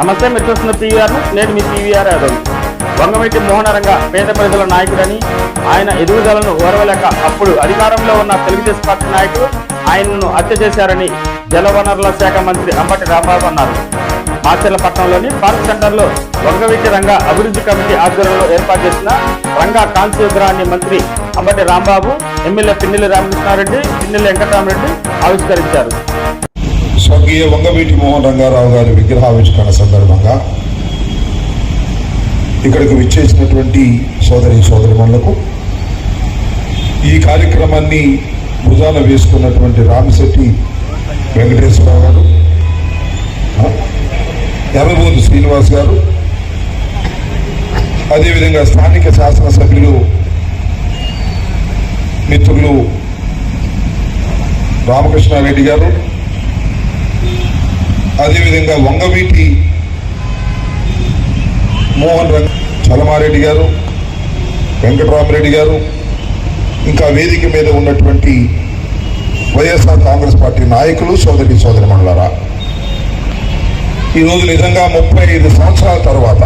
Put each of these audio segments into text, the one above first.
నమస్తే మీరు చూస్తున్న పీవీఆర్ నేను మీ పీవీఆర్ యాదవ్. వంగవీటి మోహనరంగ పేద ప్రజల నాయకుడని ఆయన ఎదుగుదలను ఓరవలేక అప్పుడు అధికారంలో ఉన్న తెలుగుదేశం పార్టీ నాయకులు ఆయనను హత్య చేశారని జలవనరుల శాఖ మంత్రి అంబటి రాంబాబు అన్నారు. మాచర్లపట్నంలోని పార్క్ సెంటర్లో వంగవీటి రంగ అభివృద్ధి కమిటీ ఆధ్వర్యంలో ఏర్పాటు చేసిన రంగా కాంతి విగ్రహాన్ని మంత్రి అంబటి రాంబాబు ఎమ్మెల్యే పిన్నెల్లి రామకృష్ణారెడ్డి పిన్నెల్లి వెంకటరామరెడ్డి ఆవిష్కరించారు. స్వర్గీయ వంగవీటి మోహన్ రంగారావు గారి విగ్రహావిష్కరణ సందర్భంగా ఇక్కడికి విచ్చేసినటువంటి సోదరి సోదరిమణులకు ఈ కార్యక్రమాన్ని భుజాన వేసుకున్నటువంటి రామశెట్టి వెంకటేశ్వరరావు గారు ఎర్రబోతు శ్రీనివాస్ గారు అదేవిధంగా స్థానిక శాసనసభ్యులు మిత్రులు రామకృష్ణారెడ్డి గారు అదేవిధంగా వంగవీటి మోహన్ రంగ చలమారెడ్డి గారు వెంకటరామరెడ్డి గారు ఇంకా వేదిక మీద ఉన్నటువంటి వైఎస్ఆర్ కాంగ్రెస్ పార్టీ నాయకులు సోదరి సోదరి మండలారా ఈరోజు నిజంగా ముప్పై ఐదు సంవత్సరాల తర్వాత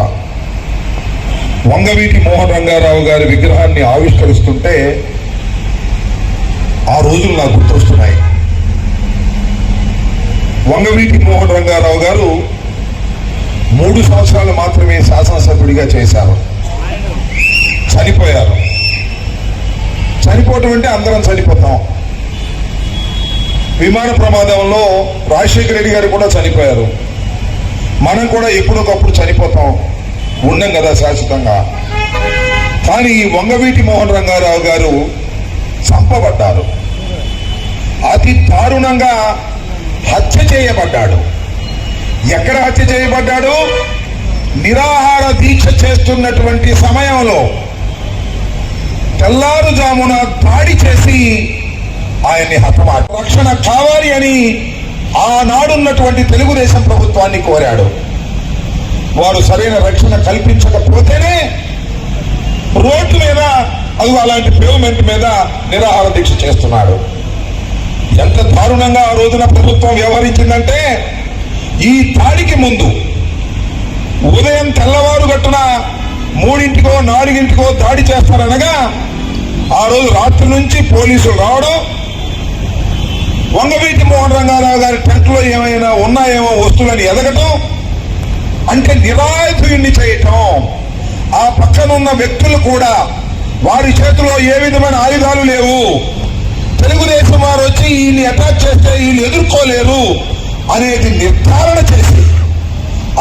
వంగవీటి మోహన్ రంగారావు గారి విగ్రహాన్ని ఆవిష్కరిస్తుంటే ఆ రోజులు నాకు గుర్తొస్తున్నాయి. వంగవీటి మోహన్ రంగారావు గారు మూడు సంవత్సరాలు మాత్రమే శాసనసభ్యుడిగా చేశారు. చనిపోయారు. చనిపోవటం అంటే అందరం చనిపోతాం. విమాన ప్రమాదంలో రాజశేఖర రెడ్డి గారు కూడా చనిపోయారు. మనం కూడా ఎప్పుడొకప్పుడు చనిపోతాం. ఉండం కదా శాశ్వతంగా. కానీ ఈ వంగవీటి మోహన్ రంగారావు గారు చంపబడ్డారు. అతి దారుణంగా హత్య చేయబడ్డాడు. ఎక్కడ హత్య చేయబడ్డాడు? నిరాహార దీక్ష చేస్తున్నటువంటి సమయంలో తెల్లారుజామున దాడి చేసి ఆయన్ని హతమాట రక్షణ కావాలి అని ఆనాడున్నటువంటి తెలుగుదేశం ప్రభుత్వాన్ని కోరాడు. వారు సరైన రక్షణ కల్పించకపోతేనే రోడ్డు మీద అది అలాంటి పేమెంట్ మీద నిరాహార దీక్ష చేస్తున్నాడు. ఎంత దారుణంగా ఆ రోజున ప్రభుత్వం వ్యవహరించిందంటే ఈ దాడికి ముందు ఉదయం తెల్లవారు గట్టున మూడింటికో నాలుగింటికో దాడి చేస్తారనగా ఆ రోజు రాత్రి నుంచి పోలీసులు రావడం వంగవీటి మోహన్ రంగారావు గారి టెంట్లో ఏమైనా ఉన్నాయేమో వస్తువులని ఎదగటం అంటే నిరాయుధుడిని చేయటం. ఆ పక్కనున్న వ్యక్తులు కూడా వారి చేతిలో ఏ విధమైన ఆయుధాలు లేవు. తెలుగుదేశం వారు వచ్చి వీళ్ళని అటాక్ చేస్తే వీళ్ళు ఎదుర్కోలేరు అనేది నిర్ధారణ చేసి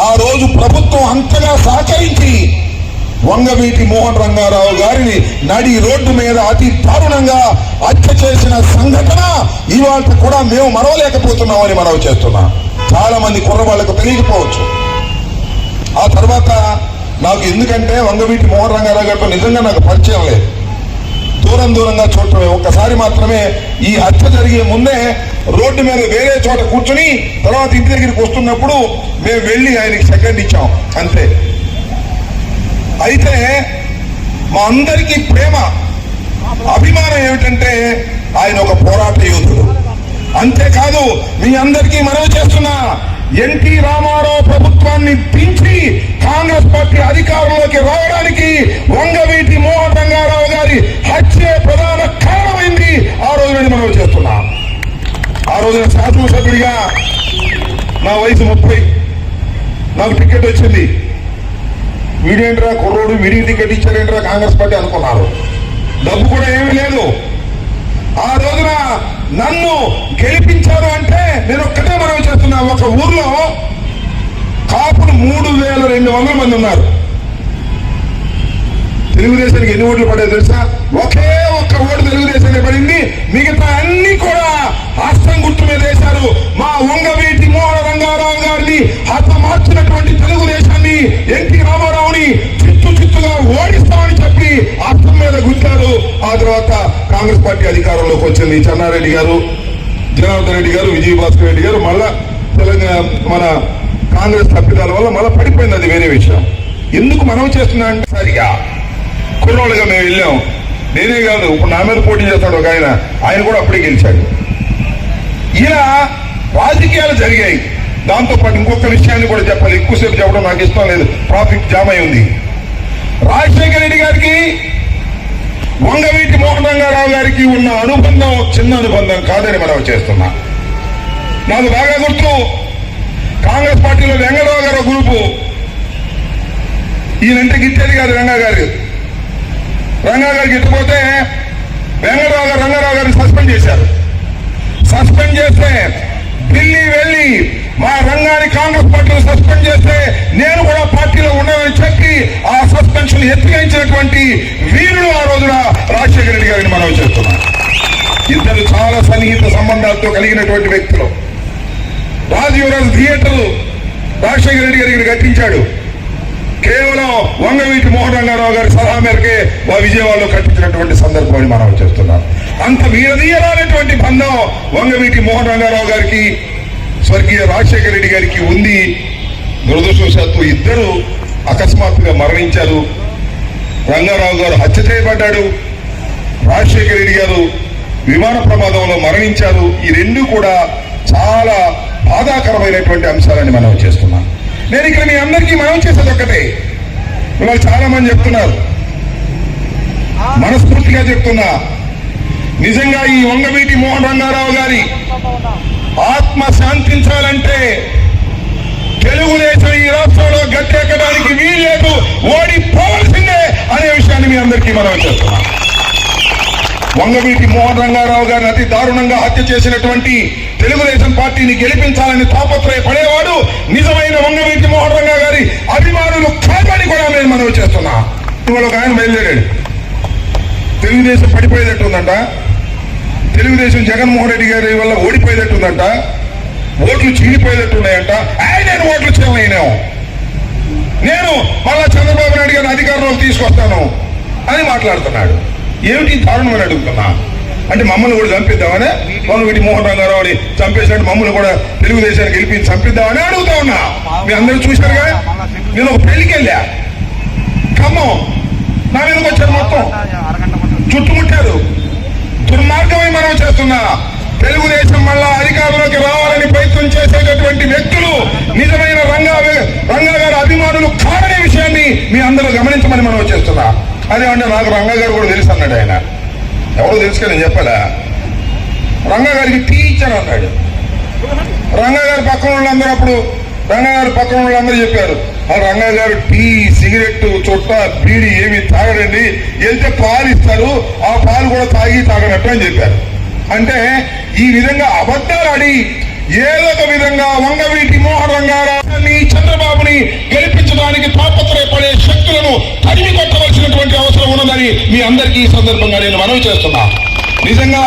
ఆ రోజు ప్రభుత్వం అంతగా సహకరించి వంగవీటి మోహన్ రంగారావు గారిని నడి రోడ్డు మీద అతి దారుణంగా హత్య చేసిన సంఘటన ఇవాళ కూడా మేము మరవలేకపోతున్నామని మనవి చేస్తున్నాం. చాలా మంది కుర్రవాళ్ళకు తెలియకపోవచ్చు. ఆ తర్వాత నాకు ఎందుకంటే వంగవీటి మోహన్ రంగారావు గారితో నిజంగా నాకు పరిచయం లేదు. దూరం దూరంగా చూడటమే. ఒక్కసారి మాత్రమే ఈ హత్య జరిగే ముందే రోడ్డు మీద వేరే చోట కూర్చుని తర్వాత ఇంటి దగ్గరికి వస్తున్నప్పుడు మేము వెళ్ళి ఆయనకి సెకండ్ ఇచ్చాం. అంతే. అయితే మా అందరికీ ప్రేమ అభిమానం ఏమిటంటే ఆయన ఒక పోరాట యోధుడు. అంతేకాదు మీ అందరికీ మనవి చేస్తున్నా ఎన్టీ రామారావు ప్రభుత్వాన్ని దించి కాంగ్రెస్ పార్టీ అధికారంలోకి రావడానికి వంగవీటి మోహన్ రంగారావు గారి హత్యే ప్రధాన కారణమైంది. ఆ రోజు నుండి మనం చేస్తున్నాం. ఆ రోజున శాసనసభ్యుడిగా నా వయసు ముప్పై. నాకు టికెట్ వచ్చింది. వీడేంట్రా కుర్రోడు వీడికి టికెట్ ఇచ్చారేంట్రా కాంగ్రెస్ పార్టీ అనుకున్నారు. డబ్బు కూడా ఏమీ లేదు. ఆ రోజున నన్ను గెలిపించారు అంటే నేను ఒక్కటే మనం చేస్తున్నా. ఒక ఊర్లో కాపులు మూడు వేల రెండు వందల మంది ఉన్నారు. తెలుగుదేశానికి ఎన్ని ఓట్లు పడే తెలుసా? ఒకే ఒక్క ఓటు తెలుగుదేశానికి పడింది. మిగతా అన్ని కూడా హస్తం గుర్తు మీద వేశారు. మా వంగవేటి మోహన రంగారావు గారిని హతమార్చినటువంటి తెలుగుదేశాన్ని ఎన్టీ రామారావుని చిత్తు చిత్తుగా ఓడి అధికారంలోకి వచ్చింది చెన్నారెడ్డి గారు జనార్దన్ రెడ్డి గారు విజయభాస్కర్ రెడ్డి గారు. మళ్ళా తెలంగాణ మన కాంగ్రెస్ తప్పిదాల వల్ల మళ్ళీ పడిపోయింది అది వేరే విషయం. ఎందుకు మనం చేస్తున్నా అంటే సరిగా? కుర్రోళ్ళుగా మేము వెళ్ళాం. నేనే కాదు ఇప్పుడు నా మీద పోటీ చేస్తాడు ఒక ఆయన. ఆయన కూడా అప్పుడే గెలిచాడు. ఇలా రాజకీయాలు జరిగాయి. దాంతో పాటు ఇంకొక విషయాన్ని కూడా చెప్పాలి. ఎక్కువసేపు చెప్పడం నాకు ఇష్టం లేదు. ట్రాఫిక్ జామ్ అయి ఉంది. రాజశేఖర రెడ్డి గారికి వంగవీటి మోహన్ రంగారావు గారికి ఉన్న అనుబంధం చిన్న అనుబంధం కాదని మనం చేస్తున్నా. నాకు బాగా గుర్తు కాంగ్రెస్ పార్టీలో వెంగరావు గారు గ్రూపు. ఈయనంటే గిట్టేది కాదు రంగా గారు. రంగా గారికి గిట్టపోతే వెంగరావు గారు రంగారావు గారిని సస్పెండ్ చేశారు. సస్పెండ్ చేస్తే ఢిల్లీ వెళ్ళి మా రంగాన్ని కాంగ్రెస్ పార్టీలో సస్పెండ్ చేస్తే నేను కూడా పార్టీలో ఉన్నానని చెప్పి ఆ సస్పెన్షన్ ఎత్తిగించినటువంటి చెప్తున్నాను ఇద్దరు చాలా సన్నిహిత సంబంధాలతో కలిగినటువంటి వ్యక్తులు. రాజీవరాజు థియేటర్ రాజశేఖర రెడ్డి గారు కట్టించాడు. కేవలం వంగవీటి మోహన్ రంగారావు గారి సలహా మేరకే వా విజయవాడలో కట్టించినటువంటి సందర్భాన్ని మనం చెప్తున్నాం అంత వీరదీయరానటువంటి బంధం వంగవీటి మోహన్ రంగారావు గారికి స్వర్గీయ రాజశేఖర రెడ్డి గారికి ఉంది. దురదృష్టవశాత్తు ఇద్దరు అకస్మాత్తుగా మరణించారు. రంగారావు గారు హత్య చేయబడ్డాడు. రాజశేఖర రెడ్డి గారు విమాన ప్రమాదంలో మరణించారు. ఈ రెండు కూడా చాలా బాధాకరమైనటువంటి అంశాలని మనం చేస్తున్నాం. నేను ఇక్కడ మీ అందరికీ మనం చేసేది ఒక్కటే. ఇవాళ చాలా మంది చెప్తున్నారు. మనస్ఫూర్తిగా చెప్తున్నా. నిజంగా ఈ వంగవీటి మోహన్ రంగారావు గారి ఆత్మ శాంతించాలంటే తెలుగుదేశం ఈ రాష్ట్రంలో గట్టెక్కడానికి వీల్లేదు. ఓడిపోవాల్సిందే అనే విషయాన్ని మీ అందరికీ మనం చేస్తున్నాం వంగవీటి మోహన్ రంగారావు గారిని అతి దారుణంగా హత్య చేసినటువంటి తెలుగుదేశం పార్టీని గెలిపించాలని తాపత్రయపడేవాడు నిజమైన వంగవీటి మోహన్ రంగా గారి అభిమానులు కాదని కూడా నేను మనవి చేస్తున్నా. ఇవాళ ఒక ఆయన బయలుదేరాడు. తెలుగుదేశం పడిపోయేటట్టుందంట. తెలుగుదేశం జగన్మోహన్ రెడ్డి గారి వల్ల ఓడిపోయేటట్టుందంట. ఓట్లు చీలిపోయేటట్టున్నాయంట. ఆయన నేను ఓట్లు చేయలేనేమో నేను మళ్ళా చంద్రబాబు నాయుడు గారిని అధికారంలోకి తీసుకొస్తాను అని మాట్లాడుతున్నాడు. ఏమిటి దారుణమని అడుగుతున్నా? అంటే మమ్మల్ని కూడా చంపిద్దామనే? పవన్ వీటి మోహన్ రంగారావుని చంపేసినట్టు మమ్మల్ని కూడా తెలుగుదేశానికి గెలిపించి చంపిద్దామని అడుగుతా ఉన్నా. మీ అందరూ చూశారుగా నేను ఒక పెళ్ళికి వెళ్ళా. ఖమ్మం. నా మీదకి వచ్చారు మొత్తం. చుట్టుముట్టారు. దుర్మార్గమై మనం చేస్తున్నా. తెలుగుదేశం మళ్ళా అధికారంలోకి రావాలని ప్రయత్నం చేసేటటువంటి వ్యక్తులు నిజమైన రంగా రంగా గారి అభిమానులు కాదనే విషయాన్ని మీ అందరూ గమనించమని మనం చేస్తున్నా. అదేమంటే నాకు రంగగారు కూడా తెలుసు అన్నాడు ఆయన. ఎవరు తెలుసు నేను చెప్పాడా గారికి టీచర్ అన్నాడు. రంగగారి పక్కన వాళ్ళందరూ అప్పుడు రంగగారి పక్కన వాళ్ళందరూ చెప్పారు ఆ రంగా గారు టీ సిగరెట్ చుట్ట బీడి ఏమి తాగడండి. వెళ్తే పాలు ఇస్తారు ఆ పాలు కూడా తాగి తాగనట్టు అని చెప్పారు. అంటే ఈ విధంగా అబద్ధాలు ఆడి ఏదో ఒక విధంగా వంగవీటి మోహన్ జగన్ని చంద్రబాబుని గెలిపించడానికి తాపత్రయపడే శక్తులను తరిమి కొట్టవలసినటువంటి అవసరం ఉన్నదని మీ అందరికీ ఈ సందర్భంగా నేను మనవి చేస్తున్నా. నిజంగా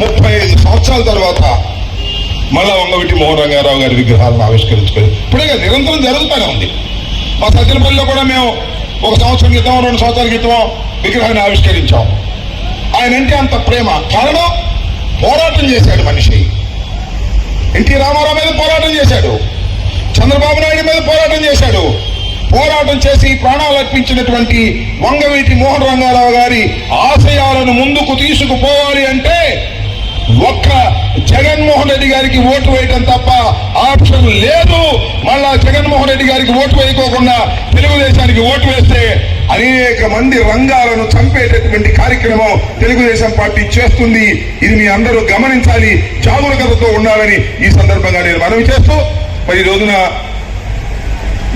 ముప్పై ఐదు సంవత్సరాల తర్వాత మళ్ళా వంగవిటి మోహన్ రంగారావు గారి విగ్రహాలను ఆవిష్కరించుకొని ఇప్పుడే నిరంతరం జరుగుతూనే ఉంది. మా సజ్జనపల్లిలో కూడా మేము ఒక సంవత్సరం క్రితం రెండు సంవత్సరాల క్రితం విగ్రహాన్ని ఆవిష్కరించాం. ఆయన అంటే అంత ప్రేమ. కారణం పోరాటం చేశాడు మనిషి. ఎన్టీ రామారావు మీద పోరాటం చేశాడు చంద్రబాబు నాయుడు మీద పోరాటం చేశాడు పోరాటం చేసి ప్రాణాలు అర్పించినటువంటి వంగవీటి మోహన్ రంగారావు గారి ఆశయాలను ముందుకు తీసుకుపోవాలి అంటే ఒక్క జగన్మోహన్ రెడ్డి గారికి ఓటు వేయటం తప్ప ఆప్షన్ లేదు. మళ్ళా జగన్మోహన్ రెడ్డి గారికి ఓటు వేయకోకుండా తెలుగుదేశానికి ఓటు వేస్తే అనేక మంది రంగాలను చంపేటటువంటి కార్యక్రమం తెలుగుదేశం పార్టీ చేస్తుంది. ఇది మీ అందరూ గమనించాలి. జాగరూకతతో ఉండాలని ఈ సందర్భంగా నేను మనవి చేస్తూ మరి రోజున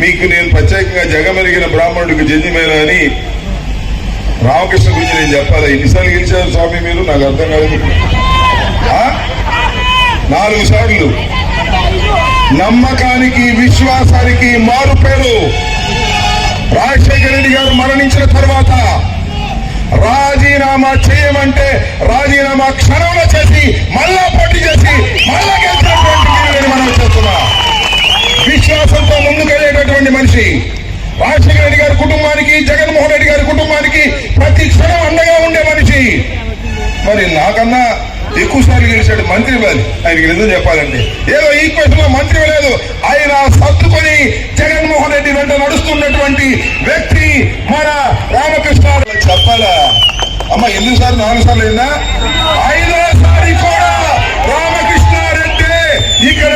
మీకు నేను ప్రత్యేకంగా జగమెరిగిన బ్రాహ్మణుడికి జన్యమేన అని రామకృష్ణ గురించి నేను చెప్పాలి. ఎన్నిసార్లు గెలిచారు స్వామి మీరు? నాకు అర్థం కాలేదు. నాలుగు సార్లు. నమ్మకానికి విశ్వాసానికి మారు పేరు. రాజశేఖర రెడ్డి గారు మరణించిన తర్వాత రాజీనామా చేయమంటే రాజీనామా క్షణంలో చేసి మళ్ళా పోటీ చేసి మళ్ళా గెలిచినటువంటి రాజశేఖర రెడ్డి గారి కుటుంబానికి జగన్మోహన్ రెడ్డి గారి కుటుంబానికి ప్రతి క్షణం అండగా ఉండే మనిషి. మరి నాకన్నా ఎక్కువ సార్లు గెలిచాడు మంత్రి ఇవ్వాలి ఆయనకి నిజం చెప్పాలంటే. ఏదో ఈక్వేషన్లో మంత్రి లేదు. ఆయన సర్దుకొని జగన్మోహన్ రెడ్డి వెంట నడుస్తున్నటువంటి వ్యక్తి మన రామకృష్ణ చెప్పాలా? అమ్మ ఎన్ని సార్లు నాలుగు సార్లు అయినా ఐదోసారి కూడా రామకృష్ణారెడ్డి ఇక్కడ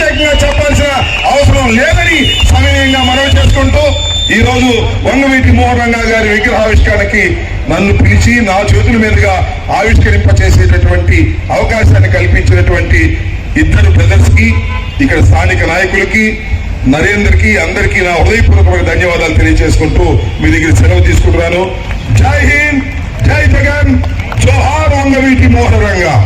ప్రత్యేకంగా చెప్పాల్సిన అవసరం లేదని సమయంగా మనవి చేసుకుంటూ ఈ రోజు వంగవీటి మోహరంగా గారి విగ్రహావిష్కరణకి నన్ను పిలిచి నా చేతుల మీదుగా ఆవిష్కరింపచేసేటటువంటి అవకాశాన్ని కల్పించినటువంటి ఇద్దరు బ్రదర్స్కి ఇక్కడ స్థానిక నాయకులకి నరేందర్కి అందరికీ నా హృదయపూర్వకమైన ధన్యవాదాలు తెలియజేసుకుంటూ మీ దగ్గర సెలవు తీసుకుంటున్నాను. జై హింద్ జై జగన్ జోహార్ వంగవీటి మోహనరంగా